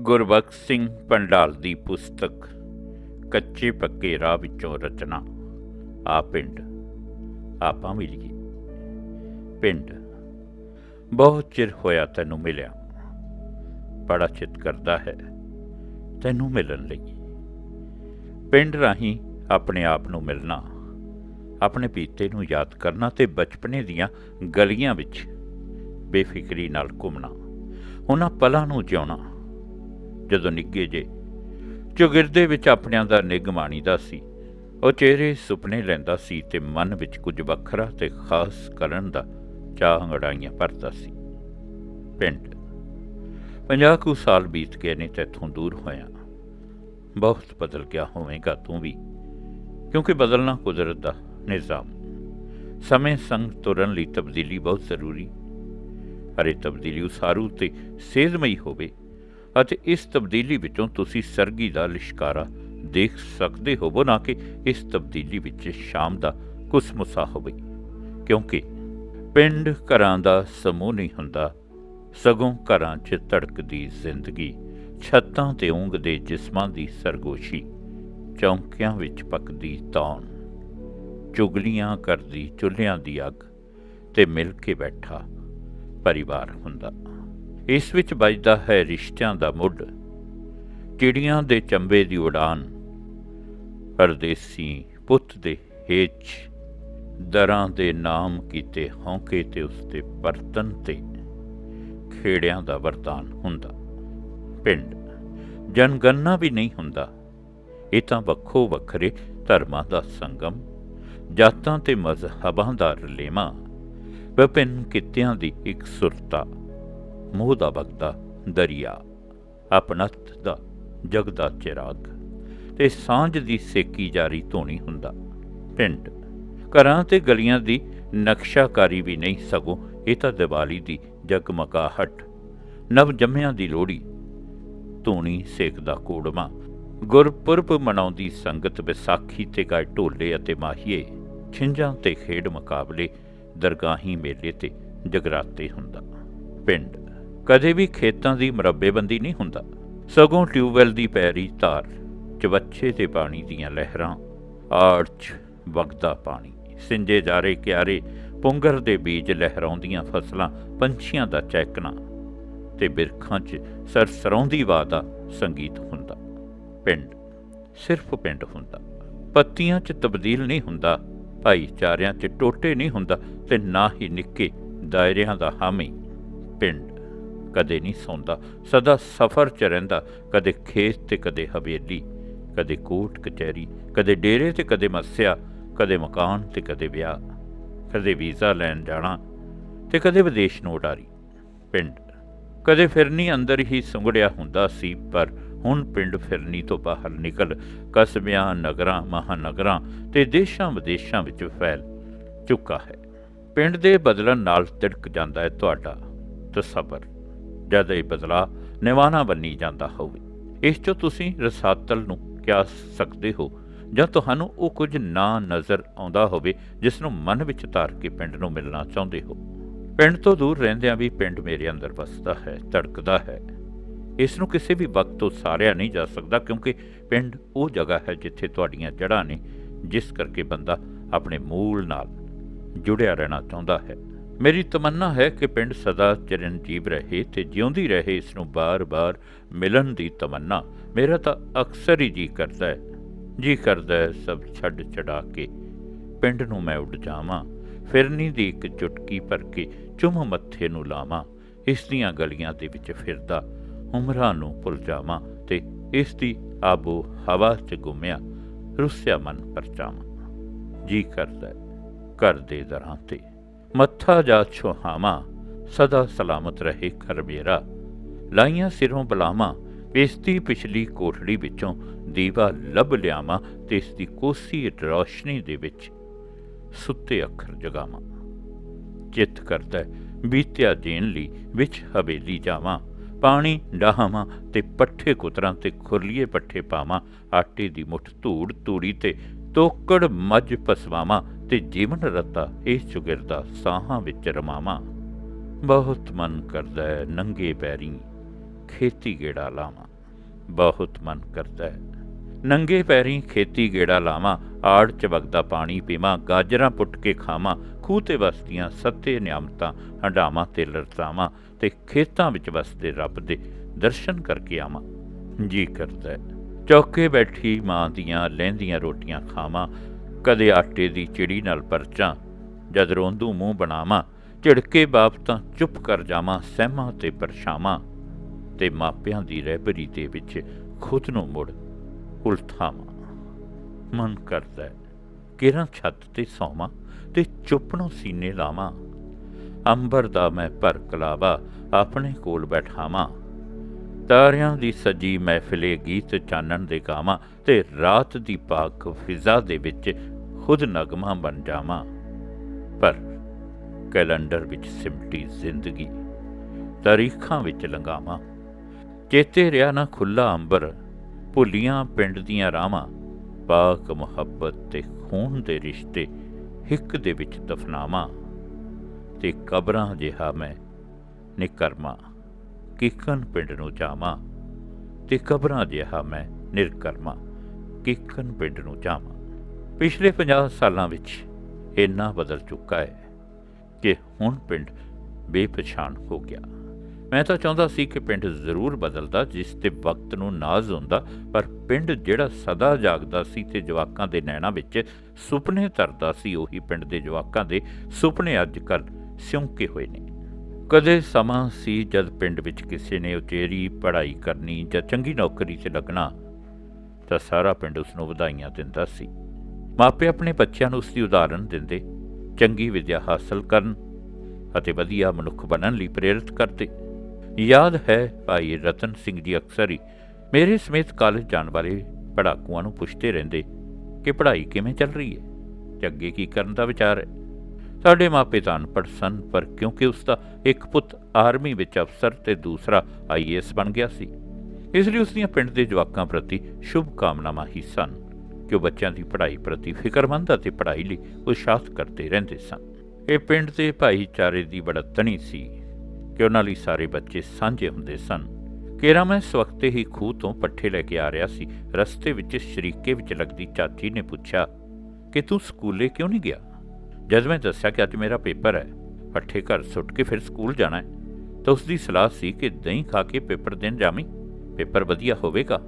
ਗੁਰਬਖਸ਼ ਸਿੰਘ ਪੰਡਾਲ ਦੀ ਪੁਸਤਕ, ਕੱਚੇ ਪੱਕੇ ਰਾਹ ਵਿੱਚੋਂ ਰਚਨਾ। ਆ ਪਿੰਡ, ਆਪਾਂ ਮਿਲੀਏ ਪਿੰਡ, ਬਹੁਤ ਚਿਰ ਹੋਇਆ ਤੈਨੂੰ ਮਿਲਿਆ। ਬੜਾ ਚਿੱਤ ਕਰਦਾ ਹੈ ਤੈਨੂੰ ਮਿਲਣ ਲਈ। ਪਿੰਡ ਰਾਹੀਂ ਆਪਣੇ ਆਪ ਨੂੰ ਮਿਲਣਾ, ਆਪਣੇ ਪੀਤੇ ਨੂੰ ਯਾਦ ਕਰਨਾ ਤੇ ਬਚਪਨੇ ਦੀਆਂ ਗਲੀਆਂ ਵਿੱਚ ਬੇਫਿਕਰੀ ਨਾਲ ਘੁੰਮਣਾ, ਉਹਨਾਂ ਪਲਾਂ ਨੂੰ ਜਿਉਣਾ। ਜਦੋਂ ਨਿੱਗੇ ਜੇ, ਚੁਗਿਰਦੇ ਵਿੱਚ ਆਪਣਿਆਂ ਦਾ ਨਿੱਘ ਮਾਣੀਦਾ ਸੀ। ਉਹ ਚਿਹਰੇ ਸੁਪਨੇ ਲੈਂਦਾ ਸੀ ਤੇ ਮਨ ਵਿੱਚ ਕੁਝ ਵੱਖਰਾ ਤੇ ਖਾਸ ਕਰਨ ਦਾ ਚਾਹ ਅੰਗੜਾਈਆਂ ਭਰਦਾ ਸੀ। ਪਿੰਡ। ਪੰਜਾਹ ਕੁ ਸਾਲ ਬੀਤ ਗਏ ਨੇ ਤੇਥੋਂ ਦੂਰ ਹੋਇਆ। ਬਹੁਤ ਬਦਲ ਗਿਆ ਹੋਵੇਗਾ ਤੂੰ ਵੀ, ਕਿਉਂਕਿ ਬਦਲਣਾ ਕੁਦਰਤ ਦਾ ਨਿਜ਼ਾਮ। ਸਮੇਂ ਸੰਗ ਤੁਰਨ ਲਈ ਤਬਦੀਲੀ ਬਹੁਤ ਜ਼ਰੂਰੀ। ਪਰ ਇਹ ਤਬਦੀਲੀ ਉਸਾਰੂ ਤੇ ਸੇਜ਼ਮਈ ਹੋਵੇ। ਅਤੇ ਇਸ ਤਬਦੀਲੀ ਵਿੱਚੋਂ ਤੁਸੀਂ ਸਰਗੀ ਦਾ ਲਿਸ਼ਕਾਰਾ ਦੇਖ ਸਕਦੇ ਹੋਵੋ, ਨਾ ਕਿ ਇਸ ਤਬਦੀਲੀ ਵਿੱਚ ਸ਼ਾਮ ਦਾ ਕੁਸਮੁਸਾ ਹੋਵੇ। ਕਿਉਂਕਿ ਪਿੰਡ ਘਰਾਂ ਦਾ ਸਮੂਹ ਨਹੀਂ ਹੁੰਦਾ, ਸਗੋਂ ਘਰਾਂ 'ਚ ਧੜਕਦੀ ਜ਼ਿੰਦਗੀ, ਛੱਤਾਂ ਤੇ ਉਂਗਦੇ ਜਿਸਮਾਂ ਦੀ ਸਰਗੋਸ਼ੀ, ਚੌਂਕਿਆਂ ਵਿੱਚ ਪੱਕਦੀ ਤੌਣ, ਚੁਗਲੀਆਂ ਕਰਦੀ ਚੁੱਲ੍ਹਿਆਂ ਦੀ ਅੱਗ ਤੇ ਮਿਲ ਕੇ ਬੈਠਾ ਪਰਿਵਾਰ ਹੁੰਦਾ। ਇਸ ਵਿੱਚ ਵੱਜਦਾ ਹੈ ਰਿਸ਼ਤਿਆਂ ਦਾ ਮੁੱਢ, ਚਿੜੀਆਂ ਦੇ ਚੰਬੇ ਦੀ ਉਡਾਨ, ਪਰਦੇਸੀ ਪੁੱਤ ਦੇ ਹੇਚ, ਦਰਾਂ ਦੇ ਨਾਮ ਕੀਤੇ ਹੌਂਕੇ ਤੇ ਉਸਤੇ ਪਰਤਨ ਤੇ ਖੇੜਿਆਂ ਦਾ ਵਰਤਾਨ ਹੁੰਦਾ। ਪਿੰਡ, ਜਨਗਣਨਾ ਵੀ ਨਹੀਂ ਹੁੰਦਾ। ਇਹ ਤਾਂ ਵੱਖੋ ਵੱਖਰੇ ਧਰਮਾਂ ਦਾ ਸੰਗਮ, ਜਾਤਾਂ ਤੇ ਮਜ਼ਹਬਾਂ ਦਾ ਰਲੇਮਾ ਵਿਭਿੰਨ ਕਿੱਤਿਆਂ ਦੀ ਇੱਕ ਸੁਰਤਾ। ਮੋਹ ਦਾ ਵਗਦਾ ਦਰਿਆ ਆਪਣਤ ਦਾ ਜਗ ਦਾ ਚਿਰਾਗ, ਤੇ ਸਾਂਝ ਦੀ ਸੇਕੀ ਜਾਰੀ ਧੋਣੀ ਹੁੰਦਾ। ਪਿੰਡ, ਘਰਾਂ ਤੇ ਗਲੀਆਂ ਦੀ ਨਕਸ਼ਾਕਾਰੀ ਵੀ ਨਹੀਂ ਸਗੋਂ ਇਹ ਤਾਂ ਦੀਵਾਲੀ ਦੀ ਜਗਮਗਾਹਟ ਨਵ ਜੰਮਿਆਂ ਦੀ ਲੋੜੀ ਧੂਣੀ ਸੇਕਦਾ ਕੋੜਮਾ, ਗੁਰਪੁਰਬ ਮਨਾਉਂਦੀ ਸੰਗਤ ਵਿਸਾਖੀ ਤੇ ਗਾਏ ਢੋਲੇ ਅਤੇ ਮਾਹੀਏ, ਛਿੰਝਾਂ ਤੇ ਖੇਡ ਮੁਕਾਬਲੇ ਦਰਗਾਹੀ ਮੇਲੇ ਤੇ ਜਗਰਾਤੇ ਹੁੰਦਾ। ਪਿੰਡ ਕਦੇ ਵੀ ਖੇਤਾਂ ਦੀ ਮਰੱਬੇਬੰਦੀ ਨਹੀਂ ਹੁੰਦਾ। ਸਗੋਂ ਟਿਊਬਵੈਲ ਦੀ ਪੈਰੀ ਧਾਰ, ਚਵੱਛੇ ਤੇ ਪਾਣੀ ਦੀਆਂ ਲਹਿਰਾਂ ਆਰਚ ਵਗਦਾ ਪਾਣੀ, ਸਿੰਜੇ ਜਾਰੇ ਕਿਆਰੇ, ਪੁੰਗਰ ਦੇ ਬੀਜ ਲਹਿਰਾਉਂਦੀਆਂ ਫਸਲਾਂ, ਪੰਛੀਆਂ ਦਾ ਚਹਿਕਣਾ ਤੇ ਬਿਰਖਾਂ 'ਚ ਸਰਸਰਾਉਂਦੀ ਵਾਹ ਦਾ ਸੰਗੀਤ ਹੁੰਦਾ। ਪਿੰਡ, ਸਿਰਫ ਪਿੰਡ ਹੁੰਦਾ। ਪੱਤੀਆਂ 'ਚ ਤਬਦੀਲ ਨਹੀਂ ਹੁੰਦਾ, ਭਾਈਚਾਰਿਆਂ 'ਚ ਟੋਟੇ ਨਹੀਂ ਹੁੰਦਾ ਤੇ ਨਾ ਹੀ ਨਿੱਕੇ ਦਾਇਰਿਆਂ ਦਾ ਹਾਮੀ ਪਿੰਡ। ਕਦੇ ਨਹੀਂ ਸੌਂਦਾ, ਸਦਾ ਸਫ਼ਰ 'ਚ ਰਹਿੰਦਾ, ਕਦੇ ਖੇਤ ਤੇ ਕਦੇ ਹਵੇਲੀ, ਕਦੇ ਕੋਟ ਕਚਹਿਰੀ, ਕਦੇ ਡੇਰੇ ਤੇ ਕਦੇ ਮੱਸਿਆ, ਕਦੇ ਮਕਾਨ ਤੇ ਕਦੇ ਵਿਆਹ, ਕਦੇ ਵੀਜ਼ਾ ਲੈਣ ਜਾਣਾ ਤੇ ਕਦੇ ਵਿਦੇਸ਼ ਨੂੰ ਉਡਾਰੀ, ਪਿੰਡ। ਕਦੇ ਫਿਰਨੀ ਅੰਦਰ ਹੀ ਸੁੰਗੜਿਆ ਹੁੰਦਾ ਸੀ, ਪਰ ਹੁਣ ਪਿੰਡ ਫਿਰਨੀ ਤੋਂ ਬਾਹਰ ਨਿਕਲ, ਕਸਬਿਆਂ, ਨਗਰਾਂ, ਮਹਾਨਗਰਾਂ ਤੇ ਦੇਸ਼ਾਂ ਵਿਦੇਸ਼ਾਂ ਵਿੱਚ ਫੈਲ ਚੁੱਕਾ ਹੈ। ਪਿੰਡ ਦੇ ਬਦਲਣ ਨਾਲ ਤਿੜਕ ਜਾਂਦਾ ਹੈ ਤੁਹਾਡਾ ਤਸਬਰ। ਜਦ ਇਹ ਬਦਲਾ ਨਿਵਾਣਾ ਬੰਨੀ ਜਾਂਦਾ ਹੋਵੇ, ਇਸ ਚੋਂ ਤੁਸੀਂ ਰਸਾਤਲ ਨੂੰ ਕਿਆ ਸਕਦੇ ਹੋ? ਜਾਂ ਤੁਹਾਨੂੰ ਉਹ ਕੁਝ ਨਾ ਨਜ਼ਰ ਆਉਂਦਾ ਹੋਵੇ ਜਿਸ ਨੂੰ ਮਨ ਵਿੱਚ ਧਾਰ ਕੇ ਪਿੰਡ ਨੂੰ ਮਿਲਣਾ ਚਾਹੁੰਦੇ ਹੋ? ਪਿੰਡ ਤੋਂ ਦੂਰ ਰਹਿੰਦਿਆਂ ਵੀ ਪਿੰਡ ਮੇਰੇ ਅੰਦਰ ਵਸਦਾ ਹੈ, ਧੜਕਦਾ ਹੈ। ਇਸ ਨੂੰ ਕਿਸੇ ਵੀ ਵਕਤ ਤੋਂ ਸਾਰਿਆ ਨਹੀਂ ਜਾ ਸਕਦਾ, ਕਿਉਂਕਿ ਪਿੰਡ ਉਹ ਜਗ੍ਹਾ ਹੈ ਜਿੱਥੇ ਤੁਹਾਡੀਆਂ ਜੜ੍ਹਾਂ ਨੇ ਜਿਸ ਕਰਕੇ ਬੰਦਾ ਆਪਣੇ ਮੂਲ ਨਾਲ ਜੁੜਿਆ ਰਹਿਣਾ ਚਾਹੁੰਦਾ ਹੈ। ਮੇਰੀ ਤਮੰਨਾ ਹੈ ਕਿ ਪਿੰਡ ਸਦਾ ਚਰਨਜੀਵ ਰਹੇ ਤੇ ਜਿਉਂਦੀ ਰਹੇ ਇਸ ਨੂੰ ਬਾਰ-ਬਾਰ ਮਿਲਣ ਦੀ ਤਮੰਨਾ। ਮੇਰਾ ਤਾਂ ਅਕਸਰ ਹੀ ਜੀ ਕਰਦਾ ਹੈ। ਜੀ ਕਰਦਾ ਹੈ ਸਭ ਛੱਡ ਛਡਾ ਕੇ। ਪਿੰਡ ਨੂੰ ਮੈਂ ਉੱਡ ਜਾਵਾਂ, ਫਿਰਨੀ ਦੀ ਇੱਕ ਚੁਟਕੀ ਭਰ ਕੇ ਚੁੰਮ ਮੱਥੇ ਨੂੰ ਲਾਵਾਂ, ਇਸ ਦੀਆਂ ਗਲੀਆਂ ਦੇ ਵਿੱਚ ਫਿਰਦਾ, ਉਮਰਾਂ ਨੂੰ ਭੁੱਲ ਜਾਵਾਂ ਤੇ ਇਸ ਦੀ ਆਬੋ ਹਵਾ 'ਚ ਗੁੰਮਿਆ ਰੁੱਸਿਆ ਮਨ ਪਰਚਾਵਾਂ। ਜੀ ਕਰਦਾ ਘਰ ਦੇ ਦਰਾਂ ਤੇ। ਮੱਥਾ ਜਾ ਛੁਹਾਵਾਂ, ਸਦਾ ਸਲਾਮਤ ਰਹੇ ਘਰ ਮੇਰਾ। ਲਾਈਆਂ ਸਿਰੋਂ ਬਲਾਵਾਂ ਪੇਸਤੀ ਪਿਛਲੀ ਕੋਠੜੀ ਵਿੱਚੋਂ ਦੀਵਾ ਲੱਭ ਲਿਆਵਾਂ ਤੇ ਇਸ ਦੀ ਕੋਸੀ ਰੌਸ਼ਨੀ ਦੇ ਵਿੱਚ ਸੁੱਤੇ ਅੱਖਰ ਜਗਾਵਾਂ। ਚਿੱਤ ਕਰਦਾ ਬੀਤਿਆ ਦੇਣ ਲਈ ਵਿੱਚ ਹਵੇਲੀ ਜਾਵਾਂ, ਪਾਣੀ ਡਾਹਾਂ ਤੇ ਪੱਠੇ ਕੁਤਰਾਂ ਤੇ ਖੁਰਲੀਏ ਪੱਠੇ ਪਾਵਾਂ, ਆਟੇ ਦੀ ਮੁੱਠ ਧੂੜ ਤੂੜੀ ਤੇ ਤੋਕੜ ਮੱਝ ਪਸਵਾਵਾਂ ਤੇ ਜੀਵਨ ਰਤਾ ਇਸ ਚੁਗਿਰਦਾ ਸਾਹਾਂ ਵਿੱਚ ਰਮਾਵਾਂ। ਬਹੁਤ ਮਨ ਕਰਦਾ ਹੈ ਨੰਗੇ ਪੈਰੀ, ਖੇਤੀ ਗੇੜਾ ਲਾਵਾਂ। ਬਹੁਤ ਮਨ ਕਰਦਾ ਹੈ ਨੰਗੇ ਪੈਰੀ, ਖੇਤੀ ਗੇੜਾ ਲਾਵਾਂ। ਆੜ ਚ ਵਗਦਾ ਪਾਣੀ ਪੀਵਾਂ, ਗਾਜਰਾਂ ਪੁੱਟ ਕੇ ਖਾਵਾਂ, ਖੂਹ ਤੇ ਵਸਦੀਆਂ ਸੱਤੇ ਨਿਆਮਤਾਂ ਹੰਡਾਵਾਂ ਤੇ ਲਰਤਾਵਾਂ ਤੇ ਖੇਤਾਂ ਵਿੱਚ ਵਸਦੇ ਰੱਬ ਦੇ ਦਰਸ਼ਨ ਕਰਕੇ ਆਵਾਂ। ਜੀ ਕਰਦਾ ਚੌਕੇ ਬੈਠੀ ਮਾਂ ਦੀਆਂ ਲਹਿੰਦੀਆਂ ਰੋਟੀਆਂ ਖਾਵਾਂ ਕਦੇ ਆਟੇ ਦੀ ਚਿੜੀ ਨਾਲ ਪਰਚਾਂ, ਜਦ ਰੋਂਦੂ ਮੂੰਹ ਬਣਾਵਾਂ, ਝਿੜਕੇ ਬਾਪ ਤਾਂ ਚੁੱਪ ਕਰ ਜਾਵਾਂ, ਸਹਿਮਾਂ ਤੇ ਪਰਛਾਵਾਂ, ਤੇ ਮਾਪਿਆਂ ਦੀ ਰਹਿਬਰੀ ਦੇ ਵਿੱਚ ਖੁਦ ਨੂੰ ਮੁੜ ਉਲਥਾਵਾਂ। ਮਨ ਕਰਦਾ ਕਿਰਾਂ ਛੱਤ ਤੇ ਸੌਵਾਂ ਤੇ ਚੁੱਪ ਨੂੰ ਸੀਨੇ ਲਾਵਾਂ। ਅੰਬਰ ਦਾ ਮੈਂ ਭਰ ਕਲਾਵਾ ਆਪਣੇ ਕੋਲ ਬੈਠਾਵਾਂ। ਤਾਰਿਆਂ ਦੀ ਸਜੀ ਮਹਿਫਿਲੇ ਗੀਤ ਚਾਨਣ ਦੇ ਗਾਵਾਂ ਤੇ ਰਾਤ ਦੀ ਪਾਕ ਫਿਜ਼ਾ ਦੇ ਵਿੱਚ ਖੁਦ ਨਗਮਾ ਬਣ ਜਾਵਾਂ। ਪਰ ਕੈਲੰਡਰ ਵਿੱਚ ਸਿਮਟੀ ਜ਼ਿੰਦਗੀ ਤਾਰੀਖਾਂ ਵਿੱਚ ਲੰਗਾਵਾਂ ਚੇਤੇ ਰਿਆ ਨਾ ਖੁੱਲਾ ਅੰਬਰ, ਭੁੱਲੀਆਂ ਪਿੰਡ ਦੀਆਂ ਰਾਵਾਂ, ਪਾਕ ਮੁਹੱਬਤ ਤੇ ਖੂਨ ਦੇ ਰਿਸ਼ਤੇ ਹਿੱਕ ਦੇ ਵਿੱਚ ਦਫਨਾਵਾਂ। ਤੇ ਕਬਰਾਂ ਜਿਹਾ ਮੈਂ ਨਿਕਰਮਾ, ਕਿਕਨ ਪਿੰਡ ਨੂੰ ਜਾਵਾਂ। ਤੇ ਕਬਰਾਂ ਜਿਹਾ ਮੈਂ ਨਿਰਕਰਮਾ। ਕਿਕਨ ਪਿੰਡ ਨੂੰ ਜਾਵਾਂ। ਪਿਛਲੇ 50 ਸਾਲਾਂ ਵਿੱਚ ਇੰਨਾ ਬਦਲ ਚੁੱਕਾ ਹੈ ਕਿ ਹੁਣ ਪਿੰਡ ਬੇਪਛਾਣ ਹੋ ਗਿਆ। ਮੈਂ ਤਾਂ ਚਾਹੁੰਦਾ ਸੀ ਕਿ ਪਿੰਡ ਜ਼ਰੂਰ ਬਦਲਦਾ, ਜਿਸ ਤੇ ਵਕਤ ਨੂੰ ਨਾਜ਼ ਹੁੰਦਾ, ਪਰ ਪਿੰਡ ਜਿਹੜਾ ਸਦਾ ਜਾਗਦਾ ਸੀ ਤੇ ਜਵਾਕਾਂ ਦੇ ਨੈਣਾ ਵਿੱਚ ਸੁਪਨੇ ਤਰਦਾ ਸੀ, ਉਹੀ ਪਿੰਡ ਦੇ ਜਵਾਕਾਂ ਦੇ ਸੁਪਨੇ ਅੱਜ ਕੱਲ ਸਿਉਂਕੇ ਹੋਏ ਨੇ। ਕਦੇ ਸਮਾਂ ਸੀ ਜਦ ਪਿੰਡ ਵਿੱਚ ਕਿਸੇ ਨੇ ਉਚੇਰੀ ਪੜ੍ਹਾਈ ਕਰਨੀ ਜਾਂ ਚੰਗੀ ਨੌਕਰੀ 'ਤੇ ਲੱਗਣਾ ਤਾਂ ਸਾਰਾ ਪਿੰਡ ਉਸ ਨੂੰ ਵਧਾਈਆਂ ਦਿੰਦਾ ਸੀ। ਮਾਪੇ ਆਪਣੇ ਬੱਚਿਆਂ ਨੂੰ ਉਸ ਦੀ ਉਦਾਹਰਣ ਦਿੰਦੇ, ਚੰਗੀ ਵਿਦਿਆ ਹਾਸਲ ਕਰਨ ਅਤੇ ਵਧੀਆ ਮਨੁੱਖ ਬਣਨ ਲਈ ਪ੍ਰੇਰਿਤ ਕਰਦੇ। ਯਾਦ ਹੈ ਭਾਈ ਰਤਨ ਸਿੰਘ ਜੀ ਅਕਸਰ ਹੀ ਮੇਰੇ ਸਮੇਤ ਕਾਲਜ ਜਾਣ ਵਾਲੇ ਪੜਾਕੂਆਂ ਨੂੰ ਪੁੱਛਦੇ ਰਹਿੰਦੇ ਕਿ ਪੜ੍ਹਾਈ ਕਿਵੇਂ ਚੱਲ ਰਹੀ ਹੈ? ਤੇ ਅੱਗੇ ਕੀ ਕਰਨ ਦਾ ਵਿਚਾਰ ਹੈ? ਸਾਡੇ ਮਾਪੇ ਤਾਂ ਅਨਪੜ੍ਹ ਸਨ, ਪਰ ਕਿਉਂਕਿ ਉਸ ਦਾ ਇੱਕ ਪੁੱਤ ਆਰਮੀ ਵਿੱਚ ਅਫਸਰ ਤੇ ਦੂਸਰਾ ਆਈਏਐਸ ਬਣ ਗਿਆ ਸੀ। ਇਸ ਲਈ ਉਸ ਦੀਆਂ ਪਿੰਡ ਦੇ ਜਵਾਕਾਂ ਪ੍ਰਤੀ ਸ਼ੁਭ ਕਾਮਨਾਵਾਂ ਹੀ ਸਨ ਕਿ ਉਹ ਬੱਚਿਆਂ ਦੀ ਪੜ੍ਹਾਈ ਪ੍ਰਤੀ ਫਿਕਰਮੰਦ ਅਤੇ ਪੜ੍ਹਾਈ ਲਈ ਉਤਸ਼ਾਹਿਤ ਕਰਦੇ ਰਹਿੰਦੇ ਸਨ। ਇਹ ਪਿੰਡ ਦੇ ਭਾਈਚਾਰੇ ਦੀ ਬੜਤਣੀ ਸੀ ਕਿ ਉਹਨਾਂ ਲਈ ਸਾਰੇ ਬੱਚੇ ਸਾਂਝੇ ਹੁੰਦੇ ਸਨ। ਕੇਰਾ ਮੈਂ ਸਵਖਤੇ ਹੀ ਖੂਹ ਤੋਂ ਪੱਠੇ ਲੈ ਕੇ ਆ ਰਿਹਾ ਸੀ। ਰਸਤੇ ਵਿੱਚ ਸ਼ਰੀਕੇ ਵਿੱਚ ਲੱਗਦੀ ਚਾਚੀ ਨੇ ਪੁੱਛਿਆ, ਕਿ ਤੂੰ ਸਕੂਲੇ ਕਿਉਂ ਨਹੀਂ ਗਿਆ? ਜਦ ਮੈਂ ਦੱਸਿਆ ਕਿ ਅੱਜ ਮੇਰਾ ਪੇਪਰ ਹੈ, ਪੱਠੇ ਘਰ ਸੁੱਟ ਕੇ ਫਿਰ ਸਕੂਲ ਜਾਣਾ ਹੈ, ਤਾਂ ਉਸ ਦੀ ਸਲਾਹ ਸੀ ਕਿ ਦਹੀਂ ਖਾ ਕੇ ਪੇਪਰ ਦੇਣ ਜਾਵੀਂ। ਪੇਪਰ ਵਧੀਆ ਹੋਵੇਗਾ?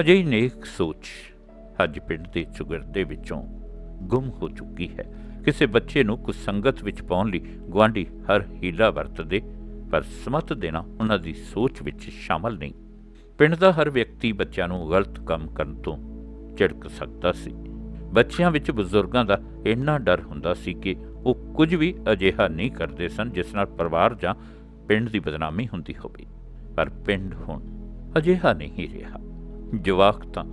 ਅਜਿਹੀ ਨੇਕ ਸੋਚ ਅੱਜ ਪਿੰਡ ਦੇ ਚੁਗਰਦੇ ਵਿੱਚੋਂ ਗੁੰਮ ਹੋ ਚੁੱਕੀ ਹੈ। ਕਿਸੇ ਬੱਚੇ ਨੂੰ ਕੁ ਸੰਗਤ ਵਿੱਚ ਪਾਉਣ ਲਈ ਗੁਆਂਢੀ ਹਰ ਹੀਲਾ ਵਰਤਦੇ, ਪਰ ਸਮਤ ਦੇਣਾ ਉਹਨਾਂ ਦੀ ਸੋਚ ਵਿੱਚ ਸ਼ਾਮਲ ਨਹੀਂ। ਪਿੰਡ ਦਾ ਹਰ ਵਿਅਕਤੀ ਬੱਚਿਆਂ ਨੂੰ ਗਲਤ ਕੰਮ ਕਰਨ ਤੋਂ ਝਿੜਕ ਸਕਦਾ ਸੀ। ਬੱਚਿਆਂ ਵਿੱਚ ਬਜ਼ੁਰਗਾਂ ਦਾ ਇੰਨਾ ਡਰ ਹੁੰਦਾ ਸੀ ਕਿ ਉਹ ਕੁਝ ਵੀ ਅਜਿਹਾ ਨਹੀਂ ਕਰਦੇ ਸਨ ਜਿਸ ਨਾਲ ਪਰਿਵਾਰ ਜਾਂ ਪਿੰਡ ਦੀ ਬਦਨਾਮੀ ਹੁੰਦੀ ਹੋਵੇ। ਪਰ ਪਿੰਡ ਹੁਣ ਅਜਿਹਾ ਨਹੀਂ ਰਿਹਾ। ਜਵਾਕ ਤਾਂ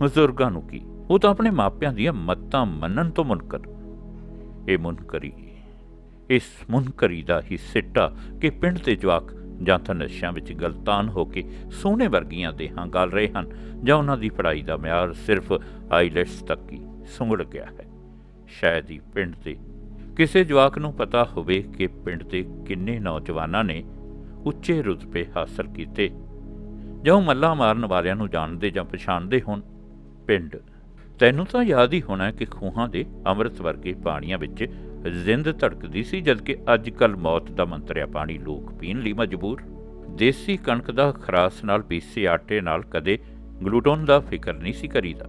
ਬਜ਼ੁਰਗਾਂ ਨੂੰ ਕੀ, ਉਹ ਤਾਂ ਆਪਣੇ ਮਾਪਿਆਂ ਦੀਆਂ ਮੱਤਾਂ ਮੰਨਣ ਤੋਂ ਮੁਨਕਰ। ਇਹ ਮੁਨਕਰੀ, ਇਸ ਮੁਨਕਰੀ ਦਾ ਹੀ ਸਿੱਟਾ ਕਿ ਪਿੰਡ ਦੇ ਜਵਾਕ ਜਾਂ ਤਾਂ ਨਸ਼ਿਆਂ ਵਿੱਚ ਗਲਤਾਨ ਹੋ ਕੇ ਸੋਹਣੇ ਵਰਗੀਆਂ ਦੇਹਾਂ ਗਾਲ ਰਹੇ ਹਨ, ਜਾਂ ਉਹਨਾਂ ਦੀ ਪੜ੍ਹਾਈ ਦਾ ਮਿਆਰ ਸਿਰਫ ਆਈਲੈਟਸ ਤੱਕ ਹੀ ਸੁੰਗੜ ਗਿਆ ਹੈ। ਸ਼ਾਇਦ ਹੀ ਪਿੰਡ ਦੇ ਕਿਸੇ ਜਵਾਕ ਨੂੰ ਪਤਾ ਹੋਵੇ ਕਿ ਪਿੰਡ ਦੇ ਕਿੰਨੇ ਨੌਜਵਾਨਾਂ ਨੇ ਉੱਚੇ ਰੁਤਬੇ ਹਾਸਲ ਕੀਤੇ ਜਾਂ ਉਹ ਮੱਲਾ ਮਾਰਨ ਵਾਲਿਆਂ ਨੂੰ ਜਾਣਦੇ ਜਾਂ ਪਛਾਣਦੇ ਹੋਣ ਪਿੰਡ। ਤੈਨੂੰ ਤਾਂ ਯਾਦ ਹੀ ਹੋਣਾ ਕਿ ਖੂਹਾਂ ਦੇ ਅੰਮ੍ਰਿਤ ਵਰਗੇ ਪਾਣੀਆਂ ਵਿੱਚ ਜ਼ਿੰਦ ਧੜਕਦੀ ਸੀ, ਜਦਕਿ ਅੱਜ ਕੱਲ ਮੌਤ ਦਾ ਮੰਤਰਿਆ ਪਾਣੀ ਲੋਕ ਪੀਣ ਲਈ ਮਜਬੂਰ। ਦੇਸੀ ਕਣਕ ਦਾ ਖਰਾਸ ਨਾਲ ਪੀਸੇ ਆਟੇ ਨਾਲ ਕਦੇ ਗਲੂਟੋਨ ਦਾ ਫਿਕਰ ਨਹੀਂ ਸੀ ਕਰੀਦਾ।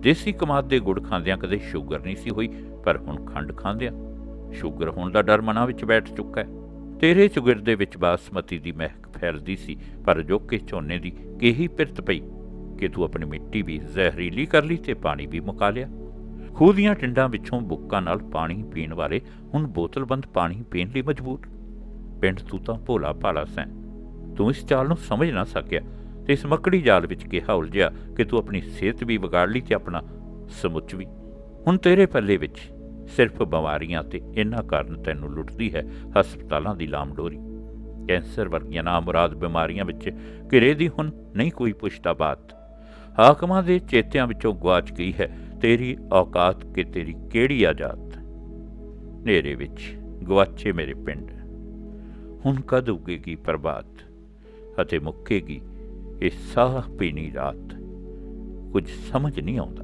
ਦੇਸੀ ਕਮਾਦ ਦੇ ਗੁੜ ਖਾਂਦਿਆਂ ਕਦੇ ਸ਼ੂਗਰ ਨਹੀਂ ਸੀ ਹੋਈ, ਪਰ ਹੁਣ ਖੰਡ ਖਾਂਦਿਆਂ। ਸ਼ੂਗਰ ਹੋਣ ਦਾ ਡਰ ਮਨਾਂ ਵਿੱਚ ਬੈਠ ਚੁੱਕਾ ਹੈ। ਤੇਰੇ ਚੁਗਿਰ ਦੇ ਵਿੱਚ ਬਾਸਮਤੀ ਦੀ ਮਹਿਕ ਫੈਲਦੀ ਸੀ, ਪਰ ਜੋਕੇ ਝੋਨੇ ਦੀ ਕਿਹੀ ਪਿਰਤ ਪਈ ਕਿ ਤੂੰ ਆਪਣੀ ਮਿੱਟੀ ਵੀ ਜ਼ਹਿਰੀਲੀ ਕਰ ਲਈ ਤੇ ਪਾਣੀ ਵੀ ਮੁਕਾ ਲਿਆ। ਖੂਹ ਦੀਆਂ ਟਿੰਡਾਂ ਵਿੱਚੋਂ ਬੁੱਕਾਂ ਨਾਲ ਪਾਣੀ ਪੀਣ ਵਾਲੇ ਹੁਣ ਬੋਤਲਬੰਦ ਪਾਣੀ ਪੀਣ ਲਈ ਮਜਬੂਰ। ਪਿੰਡ ਤੂੰ ਤਾਂ ਭੋਲਾ ਭਾਲਾ ਸੈਂ। ਤੂੰ ਇਸ ਚਾਲ ਨੂੰ ਸਮਝ ਨਾ ਸਕਿਆ ਤੇ ਇਸ ਮੱਕੜੀ ਜਾਲ ਵਿੱਚ ਕਿਹਾ ਉਲਝਿਆ ਕਿ ਤੂੰ ਆਪਣੀ ਸਿਹਤ ਵੀ ਵਿਗਾੜ ਲਈ ਤੇ ਆਪਣਾ ਸਮੁੱਚ ਵੀ। ਹੁਣ ਤੇਰੇ ਪੱਲੇ ਵਿੱਚ ਸਿਰਫ ਬਿਮਾਰੀਆਂ ਤੇ ਇਹਨਾਂ ਕਾਰਨ ਤੈਨੂੰ ਲੁੱਟਦੀ ਹੈ ਹਸਪਤਾਲਾਂ ਦੀ ਲਾਮਡੋਰੀ। ਕੈਂਸਰ ਵਰਗੀਆਂ ਨਾਮੁਰਾਦ ਬਿਮਾਰੀਆਂ ਵਿੱਚ ਘਿਰੇ ਦੀ ਹੁਣ ਨਹੀਂ ਕੋਈ ਪੁੱਛਦਾ ਬਾਤ ਹਾਕਮਾਂ ਦੇ ਚੇਤਿਆਂ ਵਿੱਚੋਂ ਗਵਾਚ ਗਈ ਹੈ, ਤੇਰੀ ਔਕਾਤ ਕਿ ਤੇਰੀ ਕਿਹੜੀ ਆਜ਼ਾਦ? ਨੇਰੇ ਵਿੱਚ ਗਵਾਚੇ ਮੇਰੇ ਪਿੰਡ। ਹੁਣ ਕਦ ਉਗੇਗੀ ਪ੍ਰਭਾਤ? ਅਤੇ ਮੁੱਕੇਗੀ ਇਹ ਸਾਹ ਪੀਣੀ ਰਾਤ। ਕੁਝ ਸਮਝ ਨਹੀਂ ਆਉਂਦਾ।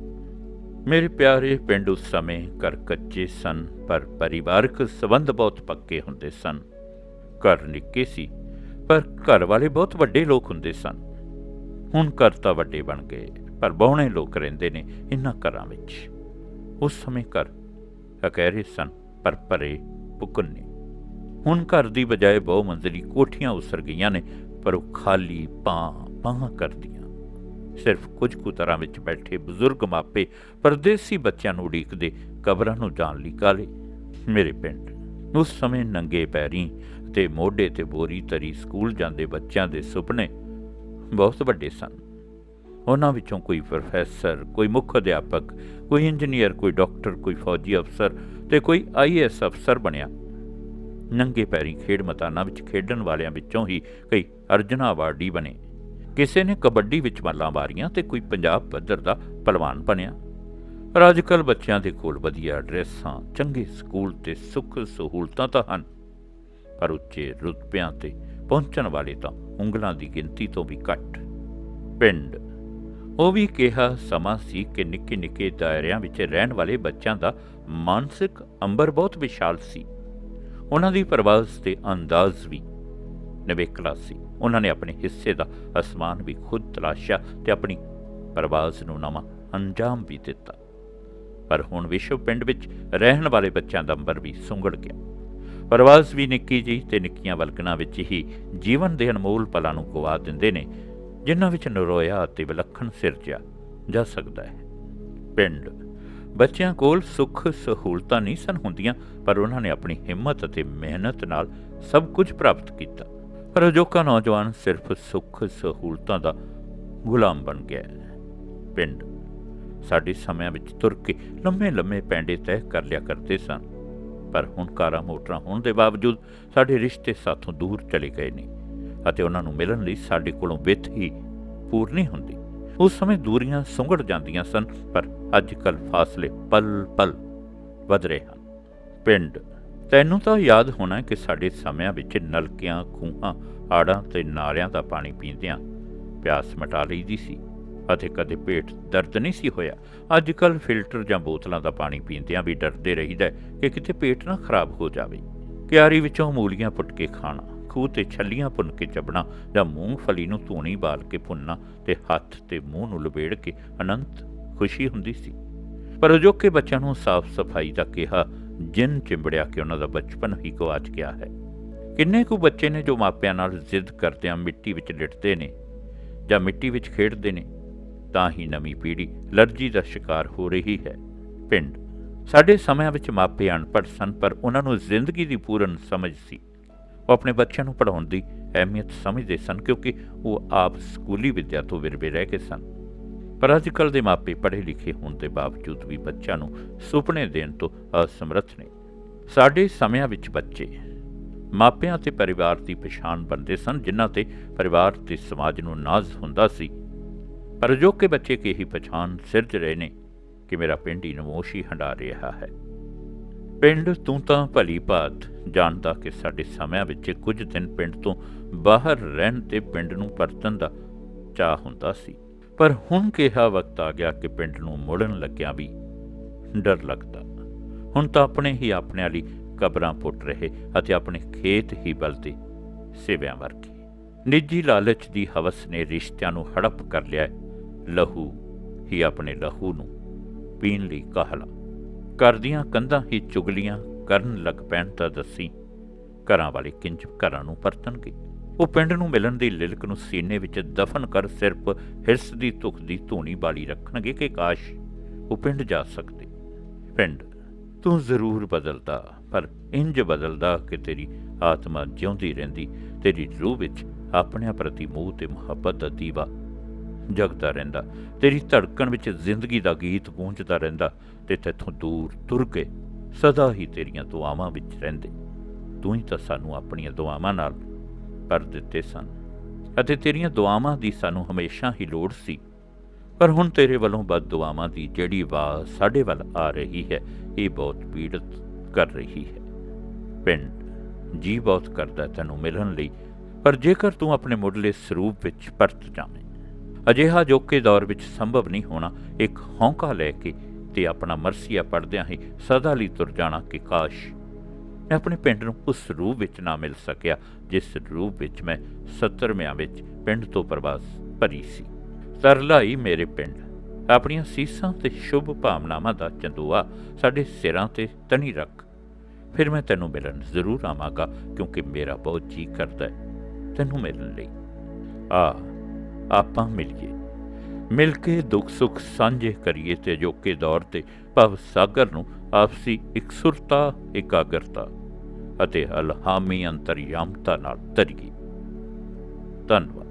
ਮੇਰੇ ਪਿਆਰੇ ਪਿੰਡ ਉਸ ਸਮੇਂ ਘਰ ਕੱਚੇ ਸਨ, ਪਰ ਪਰਿਵਾਰਕ ਸੰਬੰਧ ਬਹੁਤ ਪੱਕੇ ਹੁੰਦੇ ਸਨ। ਘਰ ਨਿੱਕੇ ਸੀ, ਪਰ ਘਰ ਵਾਲੇ ਬਹੁਤ ਵੱਡੇ ਲੋਕ ਹੁੰਦੇ ਸਨ। ਹੁਣ ਘਰ ਤਾਂ ਵੱਡੇ ਬਣ ਗਏ, ਪਰ ਬਹੁਣੇ ਲੋਕ ਰਹਿੰਦੇ ਨੇ ਇਨ੍ਹਾਂ ਘਰਾਂ ਵਿੱਚ। ਉਸ ਸਮੇਂ ਘਰ ਅਕਹਿਰੇ ਸਨ, ਪਰ ਭਰੇ ਪੁਕਨੇ ਹੁਣ ਘਰ ਦੀ ਬਜਾਏ ਬਹੁ ਮੰਜ਼ਲੀ ਕੋਠੀਆਂ ਉਸਰ ਗਈਆਂ ਨੇ, ਪਰ ਉਹ ਖਾਲੀ ਪਾਂ ਪਾਂ ਕਰਦੀਆਂ। ਸਿਰਫ ਕੁਝ ਕੁ ਤਰ੍ਹਾਂ ਵਿੱਚ ਬੈਠੇ ਬਜ਼ੁਰਗ ਮਾਪੇ ਪਰਦੇਸੀ ਬੱਚਿਆਂ ਨੂੰ ਉਡੀਕਦੇ ਕਬਰਾਂ ਨੂੰ ਜਾਣ ਲਈ ਕਾਲੇ ਮੇਰੇ ਪਿੰਡ ਉਸ ਸਮੇਂ ਨੰਗੇ ਪੈਰੀਂ ਤੇ ਮੋਢੇ ਤੇ ਬੋਰੀ ਤਰੀ ਸਕੂਲ ਜਾਂਦੇ ਬੱਚਿਆਂ ਦੇ ਸੁਪਨੇ ਬਹੁਤ ਵੱਡੇ ਸਨ। ਉਹਨਾਂ ਵਿੱਚੋਂ ਕੋਈ ਪ੍ਰੋਫੈਸਰ, ਕੋਈ ਮੁੱਖ ਅਧਿਆਪਕ, ਕੋਈ ਇੰਜੀਨੀਅਰ, ਕੋਈ ਡਾਕਟਰ, ਕੋਈ ਫੌਜੀ ਅਫਸਰ ਤੇ ਕੋਈ ਆਈਐਸ ਅਫਸਰ ਬਣਿਆ। ਨੰਗੇ ਪੈਰੀ ਖੇਡ ਮੈਦਾਨਾਂ ਵਿੱਚ ਖੇਡਣ ਵਾਲਿਆਂ ਵਿੱਚੋਂ ਹੀ ਕਈ ਅਰਜਨਾ ਅਵਾਰਡੀ ਬਣੇ। ਕਿਸੇ ਨੇ ਕਬੱਡੀ ਵਿੱਚ ਮੱਲਾਂ ਮਾਰੀਆਂ ਤੇ ਕੋਈ ਪੰਜਾਬ ਪੱਧਰ ਦਾ ਪਹਿਲਵਾਨ ਬਣਿਆ। ਪਰ ਅੱਜਕੱਲ ਬੱਚਿਆਂ ਦੇ ਕੋਲ ਵਧੀਆ ਡਰੈਸਾਂ, ਚੰਗੇ ਸਕੂਲ ਤੇ ਸੁੱਖ ਸਹੂਲਤਾਂ ਤਾਂ ਹਨ। ਪਰ ਉੱਚੇ ਰੁਤਬਿਆਂ ਤੇ ਪਹੁੰਚਣ ਵਾਲੇ ਤਾਂ ਉਂਗਲਾਂ ਦੀ ਗਿਣਤੀ ਤੋਂ ਵੀ ਘੱਟ। ਪਿੰਡ। ਉਹ ਵੀ ਕਿਹਾ, ਸਮਾਂ ਸੀ ਕਿ ਨਿੱਕੇ ਨਿੱਕੇ ਦਾਇਰਿਆਂ ਵਿੱਚ ਰਹਿਣ ਵਾਲੇ ਬੱਚਿਆਂ ਦਾ ਮਾਨਸਿਕ ਅੰਬਰ ਬਹੁਤ ਵਿਸ਼ਾਲ ਸੀ। ਉਹਨਾਂ ਦੀ ਪ੍ਰਵਾਸ ਤੇ ਅੰਦਾਜ਼ ਵੀ ਨਿਵੇਕਲਾ ਸੀ। ਉਹਨਾਂ ਨੇ ਆਪਣੇ ਹਿੱਸੇ ਦਾ ਅਸਮਾਨ ਵੀ ਖੁਦ ਤਲਾਸ਼ਿਆ ਤੇ ਆਪਣੀ ਪ੍ਰਵਾਸ ਨੂੰ ਨਵਾਂ ਅੰਜਾਮ ਵੀ ਦਿੱਤਾ। ਪਰ ਹੁਣ ਵਿਸ਼ਵ ਪਿੰਡ ਵਿੱਚ ਰਹਿਣ ਵਾਲੇ ਬੱਚਿਆਂ ਦਾ ਅੰਬਰ ਵੀ ਸੁੰਗੜ ਗਿਆ। ਪ੍ਰਵਾਸ ਵੀ ਨਿੱਕੀ ਜੀ ਤੇ ਨਿੱਕੀਆਂ ਵਲਕਣਾਂ ਵਿੱਚ ਹੀ ਜੀਵਨ ਦੇ ਅਨਮੋਲ ਪਲਾਂ ਨੂੰ ਗਵਾ ਦਿੰਦੇ ਨੇ, ਜਿਨ੍ਹਾਂ ਵਿੱਚ ਨਰੋਇਆ ਅਤੇ ਵਿਲੱਖਣ ਸਿਰਜਿਆ ਜਾ ਸਕਦਾ ਹੈ। ਪਿੰਡ। ਬੱਚਿਆਂ ਕੋਲ ਸੁੱਖ ਸਹੂਲਤਾਂ ਨਹੀਂ ਸਨ ਹੁੰਦੀਆਂ, ਪਰ ਉਹਨਾਂ ਨੇ ਆਪਣੀ ਹਿੰਮਤ ਅਤੇ ਮਿਹਨਤ ਨਾਲ ਸਭ ਕੁਝ ਪ੍ਰਾਪਤ ਕੀਤਾ। ਪਰ ਅਜੋਕਾ ਨੌਜਵਾਨ ਸਿਰਫ ਸੁੱਖ ਸਹੂਲਤਾਂ ਦਾ ਗੁਲਾਮ ਬਣ ਗਿਆ ਹੈ। ਪਿੰਡ। ਸਾਡੇ ਸਮਿਆਂ ਵਿੱਚ ਤੁਰ ਕੇ ਲੰਮੇ ਲੰਮੇ ਪੈਂਡੇ ਤੈਅ ਕਰ ਲਿਆ ਕਰਦੇ ਸਨ। ਪਰ ਹੁਣ ਕਾਰਾਂ ਮੋਟਰਾਂ ਹੋਣ ਦੇ ਬਾਵਜੂਦ ਸਾਡੇ ਰਿਸ਼ਤੇ ਸਾਥੋਂ ਦੂਰ ਚਲੇ ਗਏ ਨੇ ਅਤੇ ਉਹਨਾਂ ਨੂੰ ਮਿਲਣ ਲਈ ਸਾਡੇ ਕੋਲੋਂ ਵਿੱਥ ਹੀ ਪੂਰ ਨਹੀਂ ਹੁੰਦੀ। ਉਸ ਸਮੇਂ ਦੂਰੀਆਂ ਸੁੰਗੜ ਜਾਂਦੀਆਂ ਸਨ, ਪਰ ਅੱਜ ਕੱਲ ਫਾਸਲੇ ਪਲ ਪਲ ਵਧ ਰਹੇ ਹਨ। ਪਿੰਡ, ਤੈਨੂੰ ਤਾਂ ਯਾਦ ਹੋਣਾ ਕਿ ਸਾਡੇ ਸਮਿਆਂ ਵਿੱਚ ਨਲਕਿਆਂ, ਖੂਹਾਂ, ਆੜਾਂ ਤੇ ਨਾਲਿਆਂ ਦਾ ਪਾਣੀ ਪੀਂਦਿਆਂ ਪਿਆਸ ਮਿਟਾ ਲਈਦੀ ਸੀ। ਅਤੇ ਕਦੇ ਪੇਟ ਦਰਦ ਨਹੀਂ ਸੀ ਹੋਇਆ। ਅੱਜ ਕੱਲ ਫਿਲਟਰ ਜਾਂ ਬੋਤਲਾਂ ਦਾ ਪਾਣੀ ਪੀਂਦਿਆਂ ਵੀ ਡਰਦੇ ਰਹੀਦਾ ਕਿ ਕਿਤੇ ਪੇਟ ਨਾ ਖਰਾਬ ਹੋ ਜਾਵੇ। ਕਿਆਰੀ ਵਿੱਚੋਂ ਮੂਲੀਆਂ ਪੁੱਟ ਕੇ ਖਾਣਾ, ਖੂਹ ਤੇ ਛੱਲੀਆਂ ਭੁੰਨ ਕੇ ਚੱਬਣਾ ਜਾਂ ਮੂੰਗਫਲੀ ਨੂੰ ਧੂਣੀ ਬਾਲ ਕੇ ਭੁੰਨਣਾ ਤੇ ਹੱਥ ਤੇ ਮੂੰਹ ਨੂੰ ਲਪੇੜ ਕੇ ਅਨੰਤ ਖੁਸ਼ੀ ਹੁੰਦੀ ਸੀ। ਪਰ ਅਜੋਕੇ ਬੱਚਿਆਂ ਨੂੰ ਸਾਫ਼ ਸਫ਼ਾਈ ਦਾ ਕਿਹਾ, ਜਿੰਨ ਚਿੰਬੜਿਆ ਕਿ ਉਹਨਾਂ ਦਾ ਬਚਪਨ ਹੀ ਗਵਾਚ ਗਿਆ ਹੈ। ਕਿੰਨੇ ਕੁ ਬੱਚੇ ਨੇ ਜੋ ਮਾਪਿਆਂ ਨਾਲ ਜ਼ਿੱਦ ਕਰਦਿਆਂ ਮਿੱਟੀ ਵਿੱਚ ਲਿਟਦੇ ਨੇ ਜਾਂ ਮਿੱਟੀ ਵਿੱਚ ਖੇਡਦੇ ਨੇ? ਤਾਂ ਹੀ ਨਵੀਂ ਪੀੜ੍ਹੀ ਅਲਰਜੀ ਦਾ ਸ਼ਿਕਾਰ ਹੋ ਰਹੀ ਹੈ। ਪਿੰਡ। ਸਾਡੇ ਸਮਿਆਂ ਵਿੱਚ ਮਾਪੇ ਅਨਪੜ੍ਹ ਸਨ, ਪਰ ਉਹਨਾਂ ਨੂੰ ਜ਼ਿੰਦਗੀ ਦੀ ਪੂਰਨ ਸਮਝ ਸੀ। ਉਹ ਆਪਣੇ ਬੱਚਿਆਂ ਨੂੰ ਪੜ੍ਹਾਉਣ ਦੀ ਅਹਿਮੀਅਤ ਸਮਝਦੇ ਸਨ, ਕਿਉਂਕਿ ਉਹ ਆਪ ਸਕੂਲੀ ਵਿੱਦਿਆ ਤੋਂ ਵਿਰਵੇ ਰਹਿ ਕੇ ਸਨ। ਪਰ ਅੱਜ ਕੱਲ੍ਹ ਦੇ ਮਾਪੇ ਪੜ੍ਹੇ ਲਿਖੇ ਹੋਣ ਦੇ ਬਾਵਜੂਦ ਵੀ ਬੱਚਿਆਂ ਨੂੰ ਸੁਪਨੇ ਦੇਣ ਤੋਂ ਅਸਮਰੱਥ ਨੇ। ਸਾਡੇ ਸਮਿਆਂ ਵਿੱਚ ਬੱਚੇ ਮਾਪਿਆਂ ਤੇ ਪਰਿਵਾਰ ਦੀ ਪਛਾਣ ਬਣਦੇ ਸਨ, ਜਿਨ੍ਹਾਂ ਤੇ ਪਰਿਵਾਰ ਤੇ ਸਮਾਜ ਨੂੰ ਨਾਜ਼ ਹੁੰਦਾ ਸੀ। ਪਰ ਅਜੋਕੇ ਬੱਚੇ ਕੀ ਹੀ ਪਛਾਣ ਸਿਰਜ ਰਹੇ ਨੇ ਕਿ ਮੇਰਾ ਪਿੰਡ ਹੀ ਨਮੋਸ਼ੀ ਹੰਡਾ ਰਿਹਾ ਹੈ। ਪਿੰਡ ਤੂੰ ਤਾਂ ਭਲੀ ਭਾਤ ਜਾਣਦਾ ਕਿ ਸਾਡੇ ਸਮਿਆਂ ਵਿੱਚ ਕੁਝ ਦਿਨ ਪਿੰਡ ਤੋਂ ਬਾਹਰ ਰਹਿਣ ਤੇ ਪਿੰਡ ਨੂੰ ਪਰਤਣ ਦਾ ਚਾਹ ਹੁੰਦਾ ਸੀ। ਪਰ ਹੁਣ ਕਿਹਾ ਵਕਤ ਆ ਗਿਆ ਕਿ ਪਿੰਡ ਨੂੰ ਮੁੜਨ ਲੱਗਿਆ ਵੀ ਡਰ ਲੱਗਦਾ। ਹੁਣ ਤਾਂ ਆਪਣੇ ਹੀ ਆਪਣੇ ਵਾਲੀ ਕਬਰਾਂ ਪੁੱਟ ਰਹੇ ਅਤੇ ਆਪਣੇ ਖੇਤ ਹੀ ਬਲਦੇ ਸਿਵਿਆਂ ਵਰਗੇ। ਨਿੱਜੀ ਲਾਲਚ ਦੀ ਹਵਸ ਨੇ ਰਿਸ਼ਤਿਆਂ ਨੂੰ ਹੜਪ ਕਰ ਲਿਆ ਹੈ। ਲਹੂ ਹੀ ਆਪਣੇ ਲਹੂ ਨੂੰ ਪੀਣ ਲਈ ਕਹਲਾ। ਕਰਦੀਆਂ ਕੰਧਾਂ ਹੀ ਚੁਗਲੀਆਂ ਕਰਨ ਲੱਗ ਪੈਣ ਤਾਂ ਦੱਸੀ, ਘਰਾਂ ਵਾਲੇ ਕਿੰਜ ਘਰਾਂ ਨੂੰ ਪਰਤਣਗੇ ਉਹ ਪਿੰਡ ਨੂੰ ਮਿਲਣ ਦੀ ਲਿਲਕ ਨੂੰ ਸੀਨੇ ਵਿੱਚ ਦਫਨ ਕਰ ਸਿਰਫ ਹਿਰਸ ਦੀ ਧੁਖ ਦੀ ਧੂਣੀ ਬਾਲੀ ਰੱਖਣਗੇ ਕਿ ਕਾਸ਼ ਉਹ ਪਿੰਡ ਜਾ ਸਕਦੇ? ਪਿੰਡ, ਤੂੰ ਜ਼ਰੂਰ ਬਦਲਦਾ, ਪਰ ਇੰਜ ਬਦਲਦਾ ਕਿ ਤੇਰੀ ਆਤਮਾ ਜਿਉਂਦੀ ਰਹਿੰਦੀ, ਤੇਰੀ ਰੂਹ ਵਿੱਚ ਆਪਣਿਆਂ ਪ੍ਰਤੀ ਮੋਹ ਤੇ ਮੁਹੱਬਤ ਦਾ ਦੀਵਾ ਜਗਦਾ ਰਹਿੰਦਾ। ਤੇਰੀ ਧੜਕਣ ਵਿੱਚ ਜ਼ਿੰਦਗੀ ਦਾ ਗੀਤ ਗੂੰਜਦਾ ਰਹਿੰਦਾ ਤੇ ਤੇਥੋਂ ਦੂਰ ਤੁਰ ਕੇ ਸਦਾ ਹੀ ਤੇਰੀਆਂ ਦੁਆਵਾਂ ਵਿੱਚ ਰਹਿੰਦੇ। ਤੂੰ ਹੀ ਤਾਂ ਸਾਨੂੰ ਆਪਣੀਆਂ ਦੁਆਵਾਂ ਨਾਲ ਭਰ ਦਿੱਤੇ ਸਨ ਅਤੇ ਤੇਰੀਆਂ ਦੁਆਵਾਂ ਦੀ ਸਾਨੂੰ ਹਮੇਸ਼ਾ ਹੀ ਲੋੜ ਸੀ। ਪਰ ਹੁਣ ਤੇਰੇ ਵੱਲੋਂ ਬਦ ਦੁਆਵਾਂ ਦੀ ਜਿਹੜੀ ਆਵਾਜ਼ ਸਾਡੇ ਵੱਲ ਆ ਰਹੀ ਹੈ, ਇਹ ਬਹੁਤ ਪੀੜਤ ਕਰ ਰਹੀ ਹੈ। ਪਿੰਡ ਜੀ ਬਹੁਤ ਕਰਦਾ ਤੈਨੂੰ ਮਿਲਣ ਲਈ, ਪਰ ਜੇਕਰ ਤੂੰ ਆਪਣੇ ਮੁੱਢਲੇ ਸਰੂਪ ਵਿੱਚ ਪਰਤ ਜਾਵੇਂ ਅਜਿਹਾ ਜੋਕੇ ਦੌਰ ਵਿੱਚ ਸੰਭਵ ਨਹੀਂ ਹੋਣਾ, ਇੱਕ ਹੌਂਕਾ ਲੈ ਕੇ ਤੇ ਆਪਣਾ ਮਰਸੀਆ ਪੜਦਿਆਂ ਹੀ ਸਦਾ ਲਈ ਤੁਰ ਜਾਣਾ ਕਿ ਕਾਸ਼। ਮੈਂ ਆਪਣੇ ਪਿੰਡ ਨੂੰ ਉਸ ਰੂਪ ਵਿੱਚ ਨਾ ਮਿਲ ਸਕਿਆ, ਜਿਸ ਰੂਪ ਵਿੱਚ ਮੈਂ 70ਵਿਆਂ ਵਿੱਚ ਪਿੰਡ ਤੋਂ ਪ੍ਰਵਾਸ ਭਰੀ ਸੀ। ਤਰਲਾਈ ਮੇਰੇ ਪਿੰਡ। ਆਪਣੀਆਂ ਸੀਸਾਂ ਤੇ ਸ਼ੁਭ ਭਾਵਨਾਵਾਂ ਦਾ ਚੰਦੂਆ ਸਾਡੇ ਸਿਰਾਂ ਤੇ ਤਣੀ ਰੱਖ। ਫਿਰ ਮੈਂ ਤੈਨੂੰ ਮਿਲਣ ਜ਼ਰੂਰ ਆਵਾਂਗਾ, ਕਿਉਂਕਿ ਮੇਰਾ ਬਹੁਤ ਜੀ ਕਰਦਾ ਹੈ ਤੈਨੂੰ ਮਿਲਣ ਲਈ। ਆ ਆਪਾਂ ਮਿਲੀਏ ਮਿਲ ਕੇ ਦੁੱਖ ਸੁੱਖ ਸਾਂਝੇ ਕਰੀਏ ਤੇ ਅਜੋਕੇ ਦੌਰ ਤੇ ਭਵ ਸਾਗਰ ਨੂੰ ਆਪਸੀ ਇਕਸੁਰਤਾ, ਇਕਾਗਰਤਾ ਅਤੇ ਅਲਹਾਮੀ ਅੰਤਰਯਾਮਤਾ ਨਾਲ ਤਰੀਏ ਧੰਨਵਾਦ।